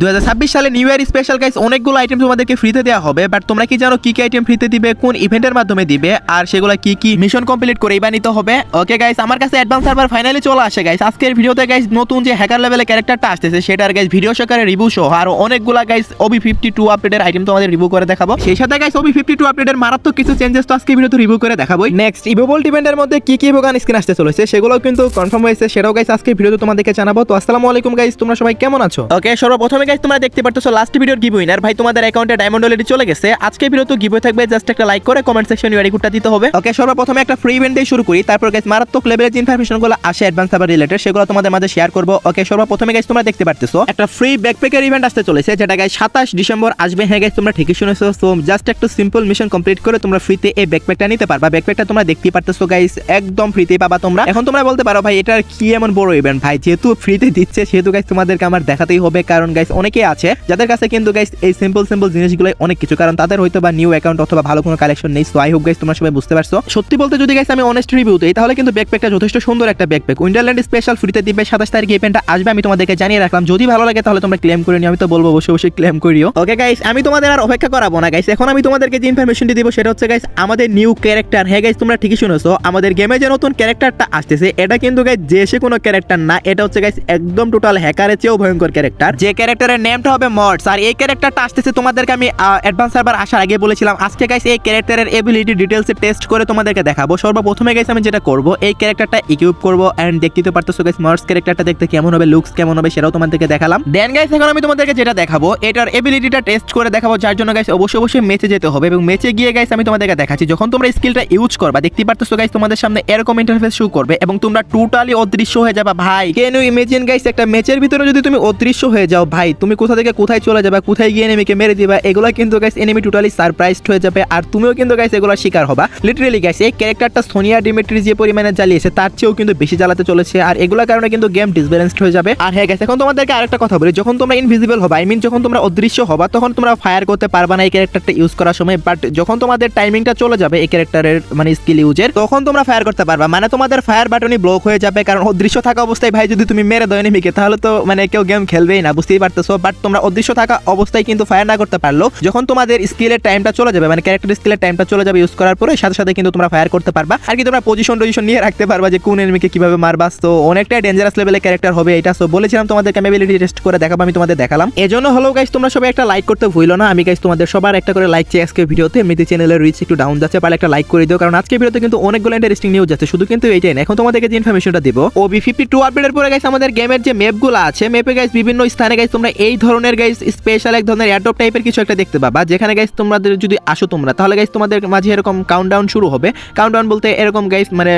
দুই হাজার ছাব্বিশ সালে নিউ ইয়ার স্পেশাল গাইস অনেকগুলো আইটেম তোমাদেরকে ফ্রিতে দেওয়া হবে বাট তোমরা কি জানো কি কি আইটেম ফ্রিতে দিবে কোন ইভেন্টের মাধ্যমে দিবে আর সেগুলো কি কি মিশন কমপ্লিট করে বা নিতে হবে? ওকে গাইস আমার কাছে অ্যাডভান্স সার্ভার ফাইনালি চলে আসে গাইস আজকের ভিডিওতে গাইস নতুন যে হ্যাকার লেভেলের ক্যারেক্টারটা আসতেছে সেটার গাইস ভিডিও সহকারে রিভিউ সহ আর অনেকগুলা গাইস ওবি ফিফটি টু আপডেটের আইটেম তোমাদের রিভিউ করে দেখাবো। সেই সাথে গাইস ওবি ফিফটি টু আপডেটের মারাত্মক কিছু চেঞ্জেস তো আজকে ভিডিওতে রিভিউ করে দেখাবো নেক্সট ইভোবল ইভেন্টের মধ্যে কি কি ভোগান স্ক্রিন আসতে চলেছে সেগুলো কিন্তু কনফার্ম হয়েছে সেটাও গাইস আজকে ভিডিওতে তোমাদেরকে জানাব। তো আসসালামু আলাইকুম গাইস তোমরা সবাই কেমন আছো? ওকে সর্বপ্রথমে গাইস তোমরা দেখতে পারতেছো লাস্ট ভিডিওর গিভ উইনার ভাই, তোমাদের অ্যাকাউন্টে ডায়মন্ড অলরেডি চলে গেছে। আজকে ভিডিও তো গিভ থাকবে জাস্ট একটা লাইক করে কমেন্ট সেকশন ইউআরই কোডটা দিতে হবে। ওকে সর্বপ্রথমে একটা ফ্রি ইভেন্ট দিয়ে শুরু করি। তারপর গাইস মারাত্মক লেভেলের যে ইনফরমেশনগুলো আসে অ্যাডভান্স সার্ভার রিলেটেড সেগুলো তোমাদের মাঝে শেয়ার করব। ওকে সর্বপ্রথমে গাইস তোমরা দেখতে পারতেছো, একটা ফ্রি ব্যাকপ্যাকের ইভেন্ট আসতে চলেছে, যেটা গাইস সাতাশ ডিসেম্বর আসবে। হ্যাঁ গাইস তোমরা ঠিকই শুনেছো। সো জাস্ট একটা সিম্পল মিশন কমপ্লিট করে তোমরা ফ্রিতে এই ব্যাকপ্যাকটা নিতে পারবা। ব্যাকপ্যাকটা তোমরা দেখতে পারতেছো গাইস একদম ফ্রিতে পাবা তোমরা। এখন তোমরা বলতে পারো, ভাই, এটার কি এমন বড় ইভেন্ট ভাই, যেহেতু ফ্রিতে দিচ্ছে, সেহেতু গাইস তোমাদেরকে আমার দেখাতেই হবে। কারণ গাইস অনেকেই আছে, যাদের কাছে কিন্তু গাইস এই সিম্পল সিম্পল জিনিসগুলো অনেক কিছু। কারণ তাদের হয়তো বা নিউ অ্যাকাউন্ট অথবা ভালো কোনো কালেকশন নেই। সো আই হোপ গাইস তোমরা সবাই বুঝতে পারছ। সত্যি বলতে যদি গাইস আমি অনেস্ট রিভিউ দিই, তাহলে কিন্তু ব্যাকপ্যাকটা যথেষ্ট সুন্দর একটা ব্যাকপ্যাক উইন্ডারল্যান্ড স্পেশাল ফ্রিতে দিবে, সাতাশ তারিখে ইভেন্টটা আসবে, আমি তোমাদেরকে জানিয়ে রাখলাম। যদি ভালো লাগে তাহলে তোমরা ক্লেম করে নিও, আমি তো বলব বসে বসে ক্লেম করিও। ওকে গাইস আমি তোমাদের আর অপেক্ষা করাবো না গাইস এখন আমি তোমাদেরকে যে ইনফরমেশনটি দিব, সেটা হচ্ছে গাইস আমাদের নিউ ক্যারেক্টার হ্যাঁ গাইস তোমরা ঠিকই শুনেছো, আমাদের গেমে যে নতুন ক্যারেক্টারটা আসতেছে, এটা কিন্তু গাইস যে সে কোনো ক্যারেক্টার না, এটা হচ্ছে গাইস একদম টোটাল হ্যাকারের চেয়েও ভয়ঙ্কর ক্যারেক্টার যে ক্যারেক্টারের নেমটা হবে মডস আর এই ক্যারেক্টারটা আসতেছে তোমাদেরকে আমি অ্যাডভান্স সার্ভার আসার আগে বলেছিলাম। আজকে গাইস এই ক্যারেক্টারের এবিলিটি ডিটেলসে টেস্ট করে তোমাদেরকে দেখাবো। সর্বপ্রথমে গাইস আমি যেটা করব, এই ক্যারেক্টারটা ইকুইপ করব। অ্যান্ড দেখতে তো পারতেছো গাইস মডস ক্যারেক্টারটা দেখতে কেমন হবে লুকস কেমন হবে সেটাও তোমাদেরকে দেখালাম। দেন গাইস এখন আমি তোমাদেরকে যেটা দেখাবো, এটার এবিলিটিটা টেস্ট করে দেখাবো, যার জন্য গাইস অবশ্যই অবশ্যই মেচে যেতে হবে। এবং মেচে গিয়ে গাইস আমি তোমাদেরকে দেখাচ্ছি, যখন তোমরা স্কিলটা ইউজ করবা, দেখতে পারতেছো গাইস তোমাদের সামনে এরকম ইন্টারফেস শো করবে এবং তোমরা টোটালি অদৃশ্য হয়ে যাবা। ভাই কেন ইমেজিন গাইস একটা ম্যাচের ভিতরে যদি তুমি অদৃশ্য হয়ে যাও, ভাই তুমি কোথা থেকে কোথায় চলে যাবে, কোথায় গিয়ে এনিমিকে মেরে দিবা, এগুলো কিন্তু গাইস এনিমি টোটালি সারপ্রাইজড হয়ে যাবে। আর তুমিও কিন্তু গাইস এগুলো শিকার হবা। লিটারেলি গাইস এই ক্যারেক্টারটা সোনিয়া ডিমেট্রি যে পরিমাণে জ্বালিয়েছে, তার চেয়েও কিন্তু বেশি জ্বালাতে চলেছে। আর এগুলোর কারণে কিন্তু গেম ডিসব্যালেন্সড হয়ে যাবে। আর হ্যাঁ গাইস এখন তোমাদেরকে আরেকটা কথা বলি। যখন তোমরা ইনভিজিবল হবা আই মিন যখন তোমরা অদৃশ্য হবা, তখন তোমরা ফায়ার করতে পারবা না এই ক্যারেক্টারটা ইউজ করার সময়। বাট যখন তোমাদের টাইমিংটা চলে যাবে এই ক্যারেক্টারের মানে স্কিল ইউজের তখন তোমরা ফায়ার করতে পারবা। মানে তোমাদের ফায়ার বাটনই ব্লক হয়ে যাবে। কারণ অদৃশ্য থাকা অবস্থায় ভাই, যদি তুমি মেরে দাও এনিমিকে তাহলে তো মানে কেউ গেম খেলবেই না, বুঝতেই পারতেছো বাট তোমরা অদৃশ্য থাকা অবস্থায় কিন্তু ফায়ার না করতে পারল। যখন তোমাদের স্কিলের টাইমটা চলে যাবে মানে ক্যারেক্টার স্কিলের টাইমটা চলে যাবে ইউজ করার পরে, সাথে সাথে কিন্তু তোমরা ফায়ার করতে পারবা। আর কি তোমরা পজিশন টজিশন নিয়ে রাখতে পারবা যে কোন এনিমিকে কীভাবে মারবা। তো অনেকটাই ডেঞ্জারাস লেভেলের ক্যারেক্টার হবে এটা। সো বলেছিলাম তোমাদের ক্যামেবিলিটি টেস্ট করে দেখাবো, আমি তোমাদের দেখালাম। এজন্য হলো গাইস তোমরা সবাই একটা লাইক করতে ভুলো না। আমি গাইস তোমাদের সবার একটা করে লাইক চাই আজকে ভিডিওতে। এমনিতে চ্যানেলের রিচ একটু ডাউন যাচ্ছে, পারলে একটা লাইক করে দিও। কারণ আজকে ভিডিওতে কিন্তু অনেকগুলো ইন্টারেস্টিং নিউজ আছে শুধু কিন্তু এইটাই না, এখন তোমাদেরকে যে ইনফরমেশনটা দিব ও বি ফিফটি টু আপডেটের পরে গাইস আমাদের গেমের যে ম্যাপগুলো আছে ম্যাপে গাইস বিভিন্ন স্থানে গাইস তোমরা এই ধরনের গাইস স্পেশাল এক ধরনের এয়ারড্রপ টাইপের কিছু একটা দেখতে পাবা। যেখানে গাইস তোমাদের যদি আসো তোমরা, তাহলে গাইস তোমাদের মাঝে এরকম কাউন্টডাউন শুরু হবে। কাউন্টডাউন বলতে এরকম গাইস মানে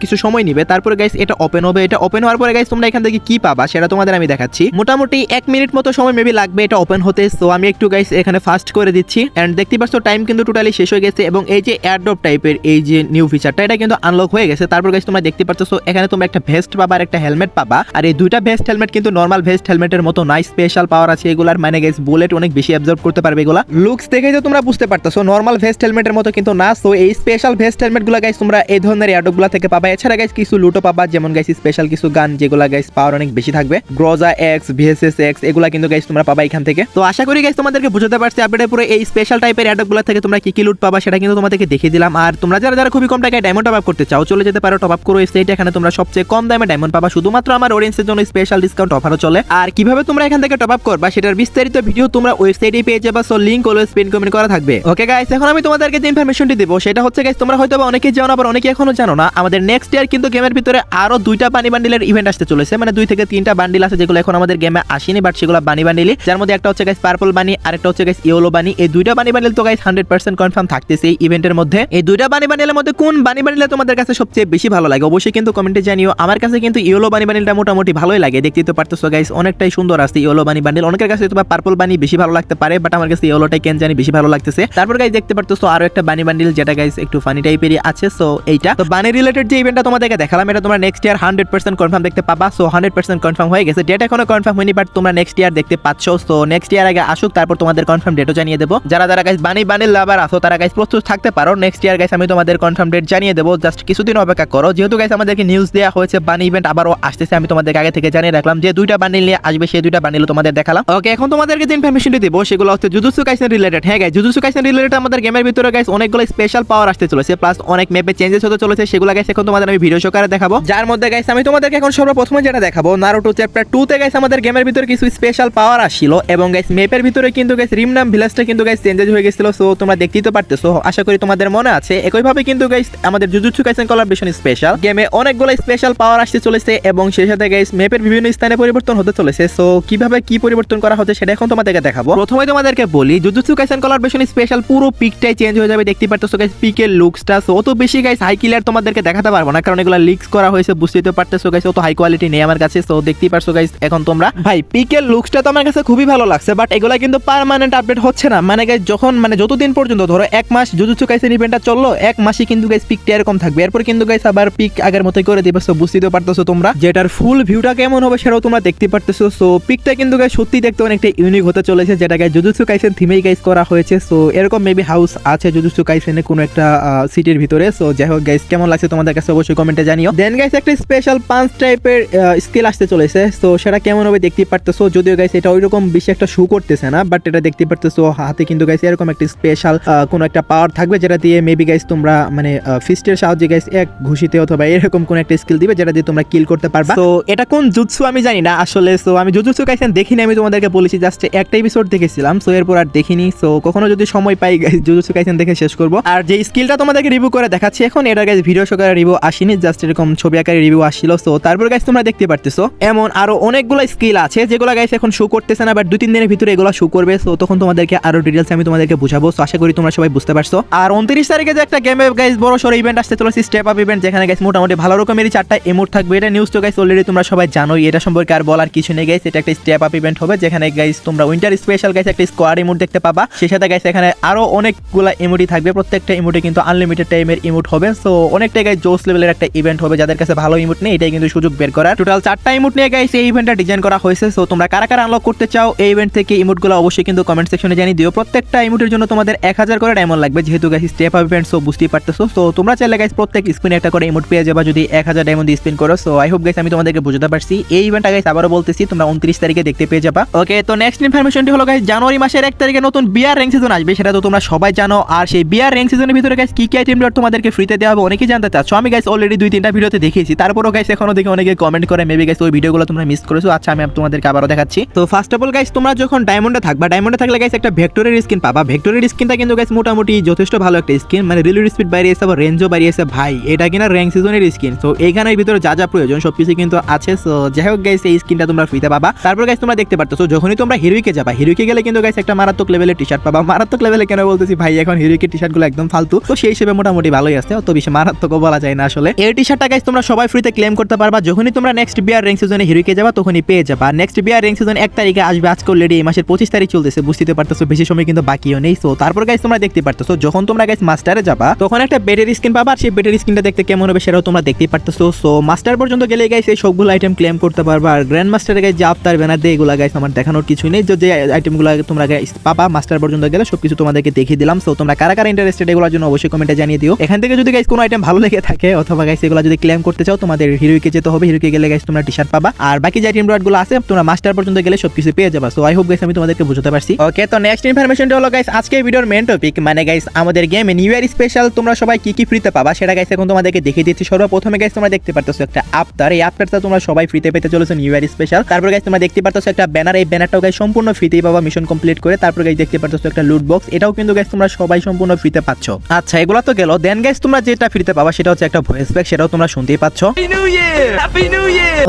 কিছু সময় নিবে। তারপরে গাইস এটা ওপেন হবে। এটা ওপেন হওয়ার পরে গাইস তোমরা এখান থেকে কি পাবা সেটা তোমাদের আমি দেখাচ্ছি। মোটামুটি এক মিনিট মতো সময় মেবি লাগবে এটা ওপেন হতে। সো আমি একটু গাইস এখানে ফাস্ট করে দিচ্ছি। এন্ড দেখতে পাচ্ছ টাইম কিন্তু টোটালি শেষ হয়ে গেছে। এবং এই যে এয়ারড্রপ টাইপের এই যে নিউ ফিচারটা এটা কিন্তু আনলক হয়ে গেছে। তারপর গাইস তোমরা দেখতে পাচ্ছ এখানে তোমরা একটা ভেস্ট পাবা আর একটা হেলমেট পাবা। আর এই দুইটা ভেস্ট হেলমেট কিন্তু নর্মাল ভেস্ট হেলমেটের মতো নাই স্পেশাল পাওয়ার আছে, এগুলার মানে গাইস বুলেট অনেক বেশি অ্যাবজর্ব করতে পারবে এগুলা। লুকস দেখে তো তোমরা বুঝতে পারতেছো নর্মাল ভেস্ট হেলমেটের মতো কিন্তু না সো এই স্পেশাল ভেস্ট হেলমেটগুলো গাইস তোমরা এই ধরনের এয়ারড্রপগুলা থেকে পাবা। এছাড়া গাইস কিছু লুটো পাবা, যেমন গাইস স্পেশাল কিছু গান যেগুলা গাইস পাওয়ার অনেক বেশি থাকবে। গ্রোজা এক্স ভিএসএস এক্স এগুলা কিন্তু গাইস তোমরা পাবা এখান থেকে। তো আশা করি গাইস তোমাদেরকে বুঝতে পারছি আপডেটের পুরো এই স্পেশাল টাইপের এয়ারড্রপগুলা থেকে তোমরা কি কি লুট পাবা সেটা কিন্তু তোমাদেরকে দেখিয়ে দিলাম। আর তোমরা যারা যারা খুবই কম টাকায় ডায়মন্ড টপ আপ করতে চাও, চলে যেতে পারো টপ আপ করো সেটা এখানে তোমরা সবচেয়ে কম দামে ডায়মন্ড পাবা। শুধুমাত্র আমার অডিয়েন্সের জন্য স্পেশাল ডিসকাউন্ট অফারও চলে। আর কীভাবে তোমরা এখান থেকে টপ আপ করবা, সেটার বিস্তারিত ভিডিও তোমরা ওয়েবসাইটে পেয়ে যাবা so link always pin comment করা থাকবে। ওকে গাইস এখন আমি তোমাদেরকে যে ইনফরমেশনটি দেবো, সেটা হচ্ছে গাইস তোমরা হয়তো বা অনেকেই জানো, আবার অনেকে এখনও জানো না, আমাদের নেক্সট ইয়ার কিন্তু গেমের ভিতরে আরও দুইটা বানি বান্ডিলের ইভেন্ট আসতে চলেছে মানে দুই থেকে তিনটা বান্ডিল আছে, যেগুলো এখন আমাদের গেমে আসেনি বাট সেগুলো বানি বান্ডিলি যার মধ্যে একটা হচ্ছে গাইস পার্পল বানি আর একটা হচ্ছে গাইস ইয়েলো বানি এই দুইটা বানি বান্ডিল তো গাইস হান্ড্রেড পার্সেন্ট কনফার্ম থাকতেছে এই ইভেন্টের মধ্যে। এই দুইটা বানি বান্ডিলের মধ্যে কোন বানি বান্ডিলে তোমাদের কাছে সবচেয়ে বেশি ভালো লাগে, অবশ্যই কিন্তু কমেন্টে জানিও। আমার কাছে কিন্তু ইয়েলো বানি বান্ডিলটা মোটামুটি ভালোই লাগে দেখতে তো পারতেছো গাইস অনেকটাই সুন্দর আছে ইয়েলো বানি বান্ডিল। অনেকের কাছে তোমার পার্পল বানি বেশি ভালো লাগতে পারে বাট আমার কাছে ইয়েলোটাই কেন জানি বেশি ভালো লাগতেছে। তারপর গাইস দেখতে পারতেছো আরও একটা বানি বান্ডিল, যেটা গাইস একটু ফানি টাইপেরই আছে সো এইটা। তো বানি রিলেটেড যে ইভেন্টটা তোমাদেরকে দেখালাম, এটা তোমরা next year hundred percent confirm দেখতে পাবা সো হান্ড্রেড পার্সেন্ট কনফার্ম হয়ে গেছে। ডেট এখনও কনফার্ম হয়নি বাট তোমরা নেক্সট ইয়ার দেখতে পাচ্ছ সো নেক্সট ইয়ার আগে আসুক, তারপর তোমাদের কনফার্ম ডেটও জানিয়ে দেবো। যারা যারা গাইস বানি বানির লাভার আসো তারা গাইস প্রস্তুত থাকতে পারো। নেক্সট ইয়ার গাইস আমি তোমাদের কনফার্ম ডেট জানিয়ে দেবো জাস্ট কিছুদিন অপেক্ষা করো। যেহেতু গাইস আমাদেরকে নিউজ দেওয়া হয়েছে, বানি ইভেন্ট আবারও আসতেছে, আমি তোমাদেরকে আগে থেকে জানিয়ে রাখলাম যে দুইটা বান্ডিল নিয়ে আসবে, সেই দুইটা বান্ডিল তোমাদের তোমাদের দেখালাম। ওকে এখন তোমাদেরকে যে ইনফরমেশনটি দেবো, সেগুলো হচ্ছে জুজুসু কাইসেন রিলেটেড হ্যাঁ গাইস জুজুসু কাইসেন রিলেটেড আমাদের গেমের ভিতরে গাইস অনেকগুলো স্পেশাল পাওয়ার আসতে চলেছে প্লাস অনেক ম্যাপে চেঞ্জেস হতে চলেছে, সেগুলো গাইস এখন তোমাদের আমি ভিডিও সহকারে দেখাবো। যার মধ্যে গাইস আমি তোমাদেরকে এখন সর্বপ্রথমে যেটা দেখাবো নারুটো চ্যাপ্টার 2 তে গাইস আমাদের গেমের ভিতরে কিছু স্পেশাল পাওয়ার আসছিল এবং গাইস ম্যাপের ভিতরে কিন্তু গাইস রিমনাম ভিলেজটা কিন্তু গাইস চেঞ্জেস হয়ে গেছিল সো তোমরা দেখতেই তো পারতেছো। আশা করি তোমাদের মনে আছে। একইভাবে কিন্তু গাইস আমাদের জুজুৎসু কাইসেন কোলাবরেশন স্পেশাল গেমে অনেকগুলো স্পেশাল পাওয়ার আসতে চলেছে এবং সেই সাথে গাইস ম্যাপের বিভিন্ন স্থানে পরিবর্তন হতে চলেছে সো কীভাবে পরিবর্তন করা হচ্ছে সেটা এখন তোমাদেরকে দেখাবো। প্রথমে তোমাদেরকে বলি জুজুৎসু কাইসেন কোলাবরেশন স্পেশাল পুরো পিকটাই চেঞ্জ হয়ে যাবে দেখতে পারতেছো গাইস পিকের লুকসটা সো অত বেশি গাইস হাই কিলার তোমাদেরকে দেখাতে পারব না, কারণ এগুলো লিক্স করা হয়েছে, বুঝতেই তো পারতেছো গাইস অত হাই কোয়ালিটি নেই আমার কাছে। সো দেখতেই পারছ গাইস এখন তোমরা। ভাই পিকের লুকসটা তো আমার কাছে খুবই ভালো লাগছে বাট এগুলা কিন্তু পার্মানেন্ট আপডেট হচ্ছে না। মানে গাইস যখন মানে যতদিন পর্যন্ত, ধরো এক মাস জুজুৎসু কাইসেন ইভেন্টটা চলল, এক মাসই কিন্তু গাইস পিকটা এরকম থাকবে। এরপর কিন্তু গাইস আবার পিক আগের মতোই করে দিবে। সো বুঝতেই তো পারতেছো তোমরা। যেটার ফুল ভিউটা কেমন হবে সেটাও তোমরা দেখতে পারতেছো। সো পিকটা কিন্তু গাইস সত্যি দেখতে অনেকটা ইউনিক হতে চলেছে, যেটা গাইস জুজুৎসু কাইসেন থিমেই গাইস করা হয়েছে। সো এরকম মেবি হাউস আছে জুজুৎসু কাইসেনে কোনো একটা সিটির ভিতরে। সো যাই হোক গাইস কেমন লাগছে তোমাদের কাছে অবশ্যই কমেন্টে জানিও। দেন গাইস একটা স্পেশাল পাঁচ টাইপের স্কিল আসতে চলেছে। সো সেটা কেমন হবে দেখতে পারতেছো। যদিও গাইস এটা ওইরকম বেশি একটা শু করতেছে না বাট এটা দেখতে পারতেছো। হাতে কিন্তু গাইস এরকম একটা স্পেশাল কোনো একটা পাওয়ার থাকবে, যেটা দিয়ে মেবি গাইস তোমরা মানে ফিস্টের সাহায্যে গাইস এক ঘুষিতে অথবা এরকম কোন একটা স্কিল দিবে, যেটা দিয়ে তোমরা কিল করতে পারবা। তো এটা কোন জুৎসু আমি জানি না আসলে। সো আমি জুজুৎসু কাইসেন দেখিনি, আমি তোমাদেরকে বলেছি জাস্ট একটা এপিসোড দেখেছিলাম সো এরপর আর দেখিনি সো কখনো যদি সময় পাই জুজুৎসু কাইসেন দেখে শেষ করব। আর যে স্কিলটা তোমাদেরকে রিভিউ করে দেখাচ্ছি এখন, এটা গাইস ভিডিও সহকারে রিভিউ আসেনি জাস্ট এরকম ছবি আকারে রিভিউ আসছিল সো তারপর গাইস তোমরা দেখতে পারতেছো, এমন আরও অনেকগুলো স্কিল আছে, যেগুলো গাইস এখন শো করতেছে না বাট দুই, তিন দিনের ভিতরে এগুলো শো করবে সো তখন তোমাদেরকে আরও ডিটেলস আমি তোমাদেরকে বুঝাবো সো আশা করি তোমরা সবাই বুঝতে পারছ। আর উনত্রিশ তারিখে যে একটা গেমে গাইস বড় সড়ো ইভেন্ট আসতে চলেছে স্টেপ আপ ইভেন্ট যেখানে গাইস মোটামুটি ভালো রকমেরই চারটা এমোট থাকবে, এটা নিউজ তো গাইস অলরেডি তোমরা সবাই জানোই, এটা সম্পর্কে আর বলার কিছু নেই গাইস এটা একটা স্টেপ আপ ইভেন্ট হবে, যেখানে গাইস তোমরা উইন্টার স্পেশাল গাইস একটা স্কোয়াড ইমোট দেখতে পাবা। সেই সাথে গাইস এখানে আরও অনেকগুলা ইমোটি থাকবে, প্রত্যেকটা ইমোটে কিন্তু আনলিমিটেড টাইমের ইমোট হবে। সো অনেকটাই গাইস জোস লেভেলের একটা ইভেন্ট হবে, যাদের কাছে ভালো ইমোট নেই, এটাই কিন্তু সুযোগ বের করার। টোটাল চারটা ইমোট নিয়ে গাইস এই ইভেন্টটা ডিজাইন করা হয়েছে। সো তোমরা কারা কারা আনলক করতে চাও, এই ইভেন্ট থেকে ইমোটগুলো অবশ্যই কিন্তু কমেন্ট সেকশনে জানিয়ে দিও। প্রত্যেকটা ইমোটের জন্য তোমাদের এক হাজার করে ডায়মন্ড লাগবে, যেহেতু guys step up event so বুঝতেই পারতেছো। সো তোমরা চাইলে গাইস প্রত্যেক স্পিনে একটা করে ইমোট পেয়ে যাবা, যদি এক হাজার ডায়মন্ড স্পিন করো। সো আই হোপ গাইস আমি তোমাদেরকে বুঝতে পারছি। এই ইভেন্টটা গাইস আবারও বলতেছি, তোমরা উনত্রিশ তারিখে দেখতে পেয়ে যাবা। ওকে তো নেক্সট ইনফরমেশনটি হলো গাইস জানুয়ারি মাসের এক তারিখে নতুন বিয়ার র্যাঙ্ক সিজন আসবে, সেটা তো তোমরা সবাই জানো। আর সেই বিয়ার র্যাঙ্ক সিজনের ভিতরে গাইস কি কি আইটেম তোমাদেরকে ফ্রিতে দেওয়া হবে, অনেকেই জানতে চাচ্ছ। আমি গাইস অলরেডি দুই তিনটা ভিডিওতে দেখিয়েছি। তারপরও গাইস এখনও দেখে অনেকে কমেন্ট করে মেবি গাইস ওই ভিডিওগুলো তোমরা মিস করেছ। আচ্ছা আমি তোমাদেরকে আবারও দেখাচ্ছি। তো ফার্স্ট অফ অল গাইস তোমরা যখন ডায়মন্ডে থাকবা ডায়মন্ডে থাকলে গাইস একটা ভেক্টরের স্কিন পাবা। ভেক্টরের স্কিনটা কিন্তু গাইস মোটামুটি যথেষ্ট ভালো একটা স্কিন মানে রিলির স্পিড বাড়িয়েছে আবার রেঞ্জও বাড়িয়েছে ভাই, এটা কিনা র্যাঙ্ক সিজনের স্কিন তো এইখানের ভিতরে যা যা প্রয়োজন, সবকিছু কিন্তু আছে। সো যাই হোক গাইস এই স্কিনটা তোমরা ফ্রিতে পাবা। তারপর গাইস তোমরা দেখতে পারতেছো, যখনই তোমরা হিরোইকে যাবা হিরোইকে গেলে কিন্তু গাইস একটা মারাত্মক লেভেলের টি শার্ট পাবা। মারাত্মক লেভেলে কেন বলতেছি? ভাই, এখন হিরোইকের টি শার্টগুলো একদম ফালতু। তো সেই হিসেবে মোটামুটি ভালোই আছে, অত বেশি মারাত্মকও বলা যায় না আসলে। এই টি শার্টটা গাইস তোমরা সবাই ফ্রিতে ক্লেম করতে পারবা। যখনই তোমরা নেক্সট বিয়ার র্যাঙ্ক সিজনে হিরোইকে যাবা, তখনই পেয়ে যাবা। নেক্সট বিয়ার র্যাঙ্ক সিজন এক তারিখে আসবে, আজকে অলরেডি এই মাসের পঁচিশ তারিখ চলতেছে বুঝতে পারতেছো, বেশি সময় কিন্তু বাকিও নেই। সো তারপর গাইস তোমরা দেখতে পারতেছো, যখন তোমরা গাইস মাস্টারে যাবা, তখন একটা বেডের স্কিন পাবা। আর সেই বেডের স্কিনটা দেখতে কেমন হবে সেটাও তোমরা দেখতে পারতেছো। সো মাস্টার পর্যন্ত গেলে গাইস এই সবগুলো আইটেম ক্লেম করতে পারবা। আর গ্র্যান্ড মাস্টারে গাইস যে আফতার ব্যানার দিয়ে এগুলো গাইস আমার দেখানোর কিছুই নেই। যে আইটেমগুলো তোমরা পাবা মাস্টার পর্যন্ত গেলে সবকিছু তোমাদেরকে দেখিয়ে দিলাম। সো তোমরা কারা কারা ইন্টারেস্টেড এগুলোর জন্য অবশ্যই কমেন্টে জানিয়ে দিও। এখান থেকে যদি গাইস কোনো আইটেম ভালো লেগে থাকে, অথবা গাইস এগুলো যদি ক্লেম করতে চাও, তোমাদের হিরোইকে যেতে হবে। হিরোইকে গেলে গাইস তোমরা টি শার্ট পাবা। আর বাকি যে আইটেমগুলো আছে, তোমরা মাস্টার পর্যন্ত গেলে সবকিছু পেয়ে যাবা। সো আই হোপ গাইস আমি তোমাদেরকে বুঝতে পারছি। ওকে তো নেক্সট ইনফরমেশনটা হলো গাইস আজকে ভিডিওর মেন টপিক মানে গাইস আমাদের গেমে নিউ ইয়ার স্পেশাল তোমরা সবাই কি কি ফ্রিতে পাবা সেটা গাইস এখন তোমাদেরকে দেখিয়ে দিচ্ছি। সর্বপ্রথমে গাইস তোমরা দেখতে পারতেছো একটা আফতার এই আফতারটা তোমরা সবাই ফ্রিতে পেতে চলেছো নিউ ইয়ার স্পেশাল তারপর গাইস তোমরা দেখতে পারতেছো একটা ব্যানার এই ব্যানারটাও গাইস সম্পূর্ণ ফ্রিতেই পাবা মিশন কমপ্লিট করে তারপর গাইস দেখতে পারতেছো একটা লুট বক্স এটাও কিন্তু গাইস তোমরা সবাই সম্পূর্ণ ফ্রিতে পাচ্ছ। আচ্ছা এগুলো তো গেল। দেন গাইস তোমরা যেটা ফ্রিতে পাবা সেটা হচ্ছে একটা ভয়েস ব্যাক সেটাও তোমরা শুনতেই পাচ্ছ।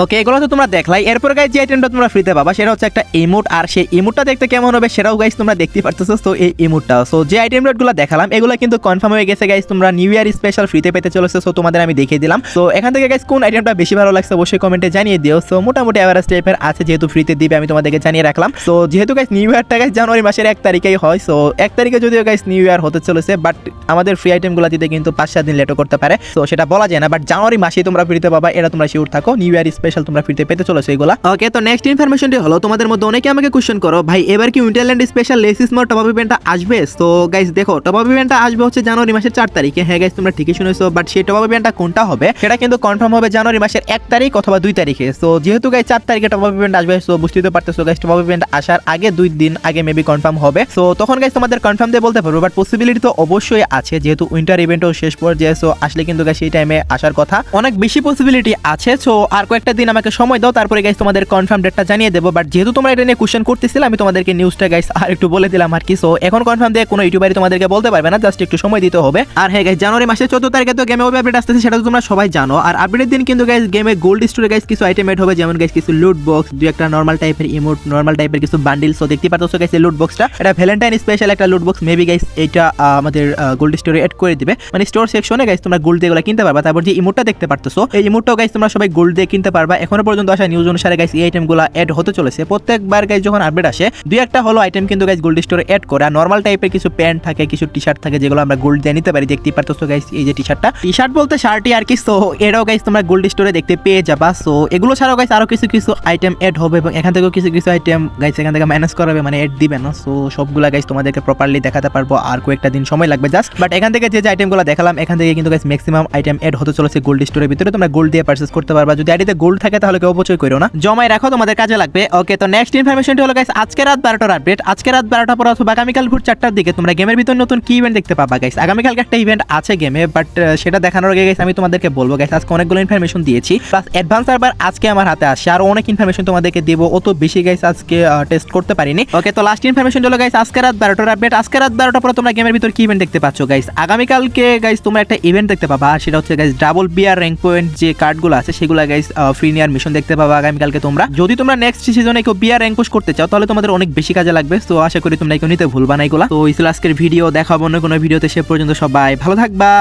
ওকে এগুলো তো তোমরা দেখলাই। এরপর গাইস যে আইটেমটা তোমরা ফ্রিতে পাবা সেটা হচ্ছে একটা ইমোট আর সেই ইমোটটা দেখতে কেমন হবে সেটাও গাইস তোমরা দেখতে পারতেছো তো এই ইমোটটা সো যে আইটেমগুলো দেখালাম এগুলো কিন্তু কনফার্ম হয়ে গেছে গাইস তোমরা নিউ ইয়ার স্পেশাল ফ্রিতে পেতে চলেছে সো তোমাদের আমি দেখিয়ে দিলাম। তো এখান থেকে গাইস কোন আইটেমটা বেশি ভালো লাগছে অবশ্যই কমেন্টে জানিয়ে দিও। সো মোটামুটি অ্যাভারেজ টাইপের আছে যেহেতু ফ্রিতে দিবে আমি তোমাদেরকে জানিয়ে রাখলাম। সো যেহেতু গাইস নিউ ইয়ারটা গাইস জানুয়ারি মাসের এক তারিখেই হয়। সো এক তারিখে যদিও গাইস নিউ ইয়ার হতে চলেছে বাট আমাদের ফ্রি আইটেমগুলো দিতে কিন্তু পাঁচ, সাত দিন লেটও করতে পারে। তো সেটা বলা যায় না বাট জানুয়ারি মাসেই তোমরা ফ্রিতে পাবা এটা তোমরা শিওর থাকো। নিউ ইয়ার স্পেশাল তোমরা ফ্রিতে পেতে চলেছো এগুলা। ওকে তো নেক্সট ইনফরমেশনটি হলো, তোমাদের মধ্যে অনেকে আমাকে কোশ্চেন করো, ভাই, এবার কি উইন্টারল্যান্ড স্পেশাল লেসিস মোর টপ আপ ইভেন্টটা আসবে? তো গাইস দেখো টপ আপ ইভেন্টটা আসবে হচ্ছে জানুয়ারি মাসের চার তারিখে। হ্যাঁ গাইস তোমরা ঠিকই শুনেছো বাট সেই টপ আপ ইভেন্টটা কোনটা হবে? সেটা কিন্তু কনফার্ম হবে জানুয়ারি মাসের এক তারিখ অথবা দুই তারিখে। সো যেহেতু গাইস চার তারিখে টপ আপ ইভেন্ট আসবে সো বুঝতে বুঝতে পারতেছো গাইস টপ আপ ইভেন্ট আসার আগে দুই দিন আগে মেবি কনফার্ম হবে। সো তখন গাইস তোমাদের কনফার্ম দিয়ে বলতে পারব বাট পসিবিলিটি তো অবশ্যই আছে, যেহেতু উইন্টার ইভেন্টও শেষ পর্যায়ে সো আসলে কিন্তু গাইস সেই টাইমে আসার কথা অনেক বেশি পসিবিলিটি আছে। সো আর কয়েকটা দিন আমাকে সময় দাও, তারপরে গাইস তোমাদের কনফার্ম ডেটটা জানিয়ে দেবো। বাট যেহেতু তোমরা এটা নিয়ে কোশ্চেন করতেছিল, আমি তোমাদেরকে নিউজটা গাইস আর একটু বলে দিলাম আর কি। সো এখন কনফার্ম দিয়ে কোনো ইউটিউবারই তোমাদেরকে বলতে পারবে না জাস্ট একটু সময় দিতে হবে। আর হ্যাঁ গাইস জানুয়ারি মাসের চোদ্দ তারিখে তো গেমে আপডেট আসতেছে, সেটা তো তোমরা সবাই জানো। আর আপডেটের দিন কিন্তু গাইস গেমে গোল্ড স্টোরে গাইস কিছু আইটেম এড হবে, যেমন গাইস কিছু লুট বক্স দুই একটা নর্মাল টাইপের ইমোট নর্মাল টাইপের কিছু বান্ডিল সো দেখতে পাচ্ছ গাইস এই লুট বক্সটা এটা ভ্যালেন্টাইন স্পেশাল একটা লুট বক্স মেবি গাইস এটা আমাদের গোল্ড স্টোরে এড করে দিবে। মানে স্টোর সেকশনে গাইস তোমরা গোল্ড দিয়ে কিনতে পারবা। তারপর যে ইমোটটা দেখতে পারতেছো, এই ইমোটটাও গাইস তোমরা সবাই গোল্ড দিয়ে কিনতে পারবা। এখনও পর্যন্ত আসা নিউজ অনুসারে গাইস এই আইটেমগুলো এড হতে চলেছে। প্রত্যেকবার গাইস যখন আপডেট আসে, দুই একটা হলো আইটেম কিন্তু গাইস গোল্ড স্টোরে করে। আর নর্মাল টাইপের কিছু প্যান্ট থাকে, কিছু টি শার্ট থাকে, যেগুলো আমরা গোল্ড দিয়ে নিতে পারি। দেখতে পারতেছো গাইস এই যে টি শার্টটা টি শার্ট বলতে শার্টই আর কি সো এটাও গাইস তোমরা গোল্ড স্টোরে দেখতে পেয়ে যাবা। সো এগুলো ছাড়াও গাইস আরও কিছু কিছু আইটেম এড হবে এবং এখান থেকেও কিছু কিছু আইটেম গাইস এখান থেকে ম্যানেজ করাবে মানে এড দিবে না। সো সবগুলা গাইস তোমাদেরকে প্রপারলি দেখাতে পারব আর কয়েকটা দিন সময় লাগবে জাস্ট বাট এখান থেকে যে যে আইটেমগুলো দেখালাম, এখান থেকে কিন্তু গাইস ম্যাক্সিমাম আইটেম এড হতে চলেছে গোল্ড স্টোরের ভিতরে। তোমরা গোল্ড দিয়ে পারচেস করতে পারবা। যদি আইডিতে গোল্ড থাকে তাহলে কেউ অপচয় করো না। জমায় রাখো, তোমাদের কাজে লাগবে। ওকে তো নেক্সট ইনফরমেশনটি হলো গাইস আজকে রাত বারোটার আপডেট আজকে রাত বারোটা পর অথবা আগামীকাল ভোর চারটার দিকে তোমরা গেমের ভিতর নতুন কি ইভেন্ট দেখতে পাবা গাইস আগামীকালকে একটা ইভেন্ট আছে গেমে বাট সেটা দেখানোর আগে গাইস আমি তোমাদেরকে বলব গাইস আজকে অনেকগুলো ইনফরমেশন দিয়েছি। প্লাস অ্যাডভান্স সার্ভার আজকে আমার হাতে আসছে। আর অনেক ইনফরমেশন তোমাদেরকে দেবো। অত বেশি গাইস আজকে টেস্ট করতে পারিনি। ওকে তো লাস্ট ইনফরমেশন হলো গাইস আজকে রাত বারোটার আপডেট আজকে রাত বারোটা পর তোমরা গেমের ভিতর কি ইভেন্ট দেখতে পাচ্ছ গাইস আগামীকালকে গাইস তোমরা একটা ইভেন্ট দেখতে পাবা, আর সেটা হচ্ছে guys double BR rank point যে কার্ডগুলো আছে, সেগুলো গাইস ফ্রি নিয়ার মিশন দেখতে পাবা আগামীকালকে তোমরা। যদি তোমরা নেক্সট সিজনে কেউ বিয়ার র্যাঙ্ক পুশ করতে চাও, তাহলে তোমাদের অনেক বেশি কাজে লাগবে। তো আশা করি তোমরা কেউ নিতে ভুলবা না এগুলা। তো এই আজকের ভিডিও দেখাবো অন্য কোনো ভিডিওতে সে পর্যন্ত সবাই ভালো থাকবা।